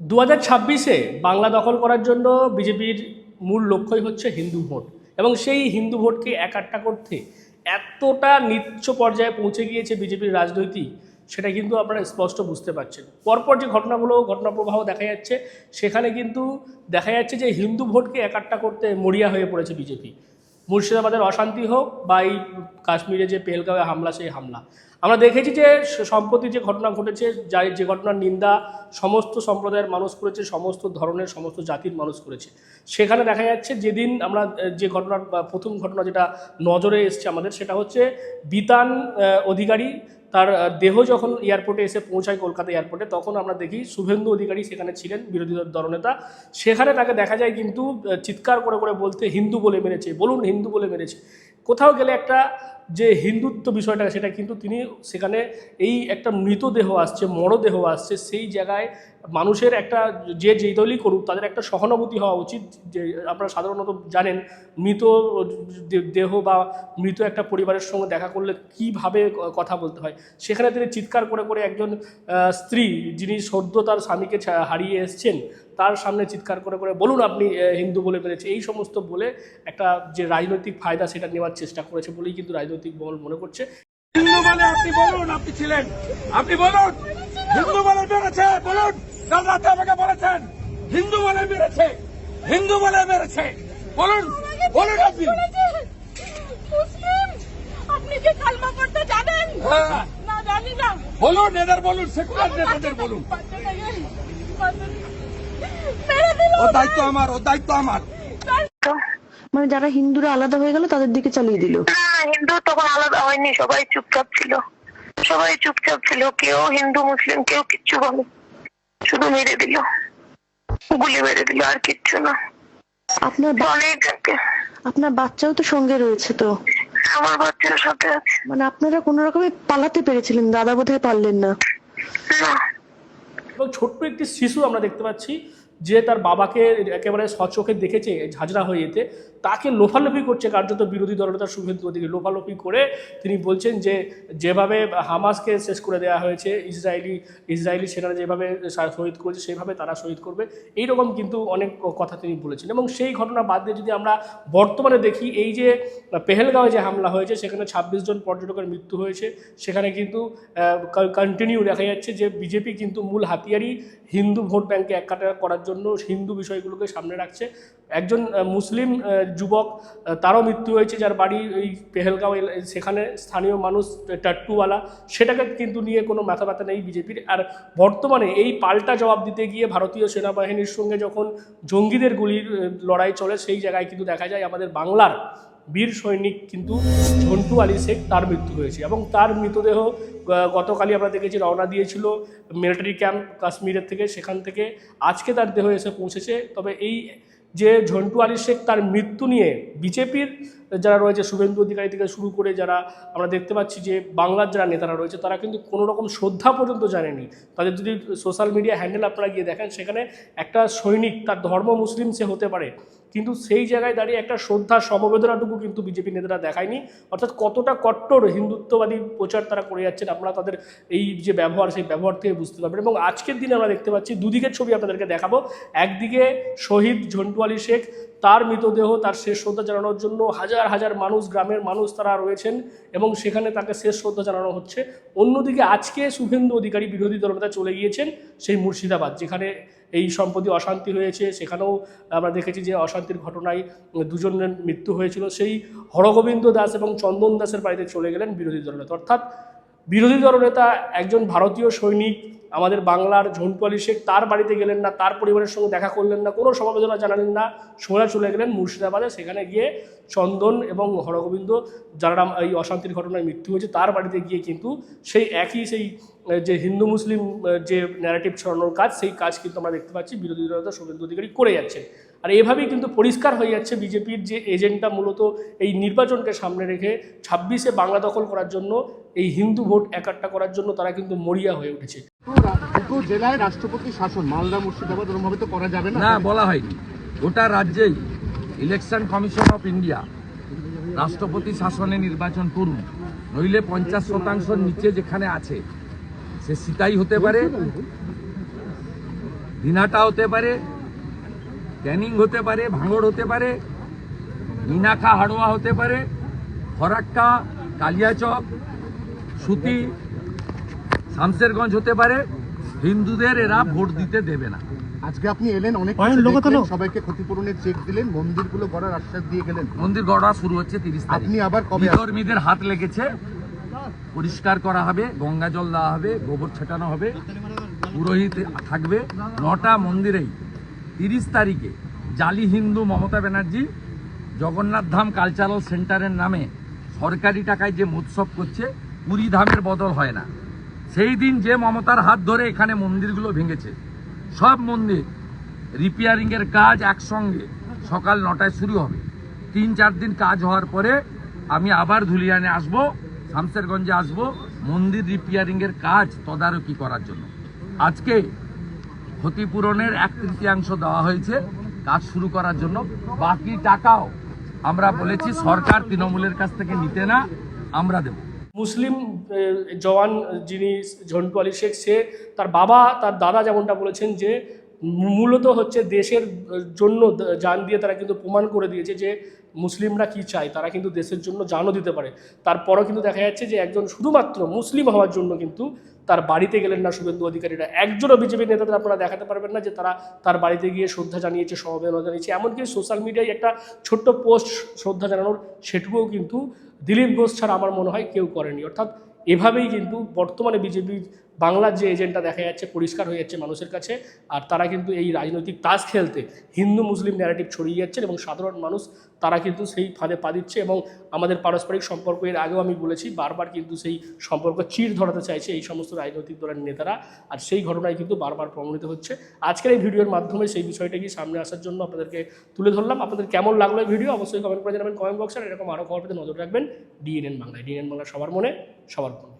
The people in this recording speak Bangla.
দু হাজার ছাব্বিশে বাংলা দখল করার জন্য বিজেপির মূল লক্ষ্যই হচ্ছে হিন্দু ভোট। এবং সেই হিন্দু ভোটকে একাট্টা করতে এতটা নিচ্চ পর্যায়ে পৌঁছে গিয়েছে বিজেপির রাজনৈতিক, সেটা কিন্তু আপনারা স্পষ্ট বুঝতে পারছেন। পরপর যে ঘটনাগুলো ঘটনা প্রবাহ দেখা যাচ্ছে, সেখানে কিন্তু দেখা যাচ্ছে যে হিন্দু ভোটকে একাট্টা করতে মরিয়া হয়ে পড়েছে বিজেপি। মুর্শিদাবাদের অশান্তি হোক বা এই কাশ্মীরে যে পেলগাঁওয়ে হামলা, সেই হামলা। আমরা দেখেছি যে সম্প্রতি যে ঘটনা ঘটেছে যা যে ঘটনার নিন্দা সমস্ত সম্প্রদায়ের মানুষ করেছে, সমস্ত ধরনের, সমস্ত জাতির মানুষ করেছে। সেখানে দেখা যাচ্ছে যেদিন আমরা যে ঘটনার প্রথম ঘটনা যেটা নজরে এসছে আমাদের, সেটা হচ্ছে বিতান অধিকারী তার দেহ যখন এয়ারপোর্টে এসে পৌঁছায় কলকাতা এয়ারপোর্টে, তখন আমরা দেখি শুভেন্দু অধিকারী সেখানে ছিলেন, বিরোধী দল দলনেতা। সেখানে তাকে দেখা যায় কিন্তু চিৎকার করে করে বলতে হিন্দু বলে মেরেছে, বলুন হিন্দু বলে মেরেছে। কোথাও গেলে একটা যে হিন্দুত্ব বিষয়টা, সেটা কিন্তু তিনি সেখানে এই একটা মৃতদেহ আসছে, মরদেহ আসছে, সেই জায়গায় মানুষের একটা যে যেই দলই করুক, তাদের একটা সহানুভূতি হওয়া উচিত। যে আপনারা সাধারণত জানেন, মৃত দেহ বা মৃত একটা পরিবারের সঙ্গে দেখা করলে কীভাবে কথা বলতে হয়? সেখানে তিনি চিৎকার করে করে একজন স্ত্রী যিনি সদ্য তার স্বামীকে হারিয়ে এসছেন, তার সামনে চিৎকার করে করে বলুন আপনি হিন্দু বলে মেরেছে এই সমস্ত বলে একটা যে রাজনৈতিক ফায়দা সেটা নেওয়ার চেষ্টা করেছে বলেই কিন্তু রাজনৈতিক মহল মনে করছে। হিন্দু বলে আপনি বলুন আপনি ছিলেন। আপনি বলুন হিন্দু বলে মেরেছে বলুন কাল রাতে আমাকে বলেছেন হিন্দু বলে মেরেছে হিন্দু বলে মেরেছে। বলুন বলুন আপনি। মুসলিম আপনি কি কালমা পড়তে জানেন। না জানি না। বলুন এদের বলুন সেকুলার নেতাদের বলুন। ও দায়িত্ব আমার ও দায়িত্ব আমার। মানে যারা হিন্দুরা আলাদা হয়ে গেল তাদের দিকে চালিয়ে দিল। হিন্দু তখন আলাদা হয়নি সবাই চুপচাপ ছিল। সবাই চুপচাপ ছিল কেউ হিন্দু মুসলিম কেউ কিচ্ছু বলে শুধু মেরে দিল গুলি মেরে দিল আর কিচ্ছু না। আপনার আপনার বাচ্চাও তো সঙ্গে রয়েছে তো? আমার বাচ্চার সাথে আছে। মানে আপনারা কোনো রকমে পালাতে পেরেছিলেন দাদা বোধহয় পারলেন না। না। এবং ছোট্ট একটি শিশু আমরা দেখতে পাচ্ছি যে তার বাবাকে একেবারে সচোখে দেখেছে ঝাঁঝরা হয়ে যেতে। তাকে লোফালোফি করছে কার্যত বিরোধী দলনেতা শুভেন্দু অধিকারী। লোফালোফি করে তিনি বলছেন যে, যেভাবে হামাসকে শেষ করে দেওয়া হয়েছে, ইসরায়েলি ইসরায়েলি সেনারা যেভাবে শহীদ করেছে, সেভাবে তারা শহীদ করবে। এই রকম কিন্তু অনেক কথা তিনি বলেছেন এবং সেই ঘটনা বাদ দিয়ে যদি আমরা বর্তমানে দেখি, এই যে পেহেলগাঁওয়ে যে হামলা হয়েছে, সেখানে ছাব্বিশ জন পর্যটকের মৃত্যু হয়েছে। সেখানে কিন্তু কন্টিনিউ দেখা যাচ্ছে যে বিজেপি কিন্তু মূল হাতিয়ারই হিন্দু ভোট ব্যাংকে এককাটা করার জন্য হিন্দু বিষয়গুলোকে সামনে রাখছে। একজন মুসলিম যুবক তারও মৃত্যু হয়েছে যার বাড়ি এই পেহেলগাঁও সেখানে স্থানীয় মানুষ টাট্টুওয়ালা, সেটাকে কিন্তু নিয়ে কোনো মাথা ব্যথা নেই বিজেপির। আর বর্তমানে এই পাল্টা জবাব দিতে গিয়ে ভারতীয় সেনাবাহিনীর সঙ্গে যখন জঙ্গিদের গুলির লড়াই চলে, সেই জায়গায় কিন্তু দেখা যায় আমাদের বাংলার বীর সৈনিক কিন্তু ঝন্টু আলী শেখ, তার মৃত্যু হয়েছে। এবং তার মৃতদেহ গতকালই আমরা দেখেছি রওনা দিয়েছিল মিলিটারি ক্যাম্প কাশ্মীরের থেকে, সেখান থেকে। আজকে তার দেহ এসে পৌঁছেছে। তবে এই যে ঝন্টু আলী শেখ তার মৃত্যু নিয়ে বিজেপির যারা রয়েছে, শুভেন্দু অধিকারী থেকে শুরু করে যারা আমরা দেখতে পাচ্ছি যে বাংলার যারা নেতারা রয়েছে, তারা কিন্তু কোনো রকম শ্রদ্ধা পর্যন্ত জানেনি। তাদের যদি সোশ্যাল মিডিয়া হ্যান্ডেল আপনারা গিয়ে দেখেন, সেখানে একটা সৈনিক, তার ধর্ম মুসলিম সে হতে পারে। কিন্তু সেই জায়গায় দাঁড়িয়ে একটা শ্রদ্ধা সমবেদনাটুকু কিন্তু বিজেপি নেতারা দেখায়নি। অর্থাৎ কতটা কট্টর হিন্দুত্ববাদী প্রচার তারা করে যাচ্ছেন আপনারা তাদের এই যে ব্যবহার, সেই ব্যবহার থেকে বুঝতে পারবেন। এবং আজকের দিনে আমরা দেখতে পাচ্ছি, দুদিকের ছবি আপনাদেরকে দেখাবো। একদিকে শহীদ ঝন্টুয়ালি শেখ তার মৃতদেহ তার শেষ শ্রদ্ধা জানানোর জন্য হাজার হাজার মানুষ, গ্রামের মানুষ তারা রয়েছেন এবং সেখানে তাকে শেষ শ্রদ্ধা জানানো হচ্ছে। অন্যদিকে আজকে শুভেন্দু অধিকারী বিরোধী দলনেতা চলে গিয়েছেন সেই মুর্শিদাবাদ, যেখানে এই সম্প্রতি অশান্তি হয়েছে। সেখানেও আমরা দেখেছি যে অশান্তির ঘটনায় দুজনের মৃত্যু হয়েছিল। সেই হরগোবিন্দ দাস এবং চন্দন দাসের বাড়িতে চলে গেলেন বিরোধী দলনেতা অর্থাৎ বিরোধী দলনেতা একজন ভারতীয় সৈনিক আমাদের বাংলার ঝন্টু আলী শেখ তার বাড়িতে গেলেন না, তার পরিবারের সঙ্গে দেখা করলেন না, কোনো সমবেদনা জানালেন না, সোজা চলে গেলেন মুর্শিদাবাদে। সেখানে গিয়ে চন্দন এবং হরগোবিন্দ যারা এই অশান্তির ঘটনায় মৃত্যু হয়েছে। তার বাড়িতে গিয়ে কিন্তু সেই একই সেই যে হিন্দু মুসলিম যে ন্যারেটিভ ছড়ানোর কাজ, সেই কাজ কিন্তু আমরা দেখতে পাচ্ছি। বিরোধী দলনেতা শুভেন্দু অধিকারী করে যাচ্ছেন। আর এভাবেই কিন্তু পরিষ্কার হয়ে যাচ্ছে বিজেপির যে এজেন্ডা মূলত এই নির্বাচনকে সামনে রেখে ছাব্বিশে বাংলা দখল করার জন্য এই হিন্দু ভোট একাট্টা করার জন্য তারা কিন্তু মরিয়া হয়ে উঠেছে। জেলায় রাষ্ট্রপতি শাসন মালদা মুর্শিদাবাদ ওরমভাবে তো করা যাবে না। না বলা হয়নি। গোটা রাজ্যেই ইলেকশন কমিশন অফ ইন্ডিয়া রাষ্ট্রপতি শাসনে নির্বাচন করুন। নইলে পঞ্চাশ শতাংশের নিচে যেখানে আছে সে সিটাই হতে পারে দিনাটা হতে পারে ক্যানিং হতে পারে ভাঙড় হতে পারে মিনাখা হাড়োয়া হতে পারে ফরাক্কা কালিয়াচক সুতি শামসেরগঞ্জ হতে পারে হিন্দুদের এরা ভোট দিতে দেবে না। আজকে আপনি এলেন অনেক সবাইকে ক্ষতিপূরণের চেক দিলেন মন্দিরগুলো গড়ার আশ্বাস দিয়ে গেলেন। মন্দির গড়া শুরু হচ্ছে তিরিশ তারিখ। আপনি আবার কবে? বিধর্মীদের হাত লেগেছে। পরিষ্কার করা হবে গঙ্গা জল দেওয়া হবে গোবর ছেটানো হবে পুরোহিত থাকবে নটা মন্দিরেই। তিরিশ তারিখে জালি হিন্দু মমতা ব্যানার্জি জগন্নাথ ধাম কালচারাল সেন্টারের নামে সরকারি টাকায় যে মৎসব করছে, পুরী ধামের বদল হয় না। সেই দিন যে মমতার হাত ধরে এখানে মন্দিরগুলো ভেঙেছে, সব মন্দির রিপেয়ারিংয়ের কাজ একসঙ্গে সকাল নটায় শুরু হবে। তিন চার দিন কাজ হওয়ার পরে আমি আবার ধুলিয়ানে আসব শামসেরগঞ্জে আসব, মন্দির রিপেয়ারিংয়ের কাজ তদারকি করার জন্য। আজকে ক্ষতিপূরণের এক তৃতীয়াংশ দেওয়া হয়েছে। কাজ শুরু করার জন্য। বাকি টাকাও আমরা বলেছি, সরকার তৃণমূলের কাছ থেকে নিতে না, আমরা দেব। মুসলিম জওয়ান যিনি ঝন্টু আলী শেখ, সে তার বাবা, তার দাদা যেমনটা বলেছেন যে, মূলত হচ্ছে দেশের জন্য জান দিয়ে তারা কিন্তু প্রমাণ করে দিয়েছে যে, মুসলিমরা কি চায়, তারা কিন্তু দেশের জন্য জানও দিতে পারে। তারপরও কিন্তু দেখা যাচ্ছে যে, একজন শুধুমাত্র মুসলিম হওয়ার জন্য কিন্তু তার বাড়িতে গেলেন না শুভেন্দু অধিকারীরা। একজনও বিজেপি নেতাদের আপনারা দেখাতে পারবেন না যে তারা তার বাড়িতে গিয়ে শ্রদ্ধা জানিয়েছে সমবেদনা জানিয়েছে। এমনকি সোশ্যাল মিডিয়ায় একটা ছোট্ট পোস্ট শ্রদ্ধা জানানোর সেটুকুও কিন্তু দিলীপ ঘোষ ছাড়া আমার মনে হয় কেউ করেনি। অর্থাৎ এভাবেই কিন্তু বর্তমানে বিজেপি বাংলার যে এজেন্টটা দেখা যাচ্ছে পরিষ্কার হয়ে যাচ্ছে মানুষের কাছে, আর তারা কিন্তু এই রাজনৈতিক তাস খেলতে হিন্দু মুসলিম ন্যারেটিভ ছড়িয়ে যাচ্ছেন এবং সাধারণ মানুষ তারা কিন্তু সেই ফাঁদে পা দিচ্ছে এবং আমাদের পারস্পরিক সম্পর্ক এর আগেও আমি বলেছি, বারবার কিন্তু সেই সম্পর্ক চির ধরাতে চাইছে এই সমস্ত রাজনৈতিক দলের নেতারা, আর সেই ঘটনায় কিন্তু বারবার প্রমাণিত হচ্ছে। আজকের এই ভিডিওর মাধ্যমে সেই বিষয়টাকে সামনে আসার জন্য আপনাদেরকে তুলে ধরলাম। আপনাদের কেমন লাগল এই ভিডিও? অবশ্যই কমেন্ট করে জানাবেন। কমেন্ট বক্সে এরকম আরও খবর পেতে নজর রাখবেন। ডিএনএন বাংলায়। ডিএনএন বাংলা সবার মনে সবার মনে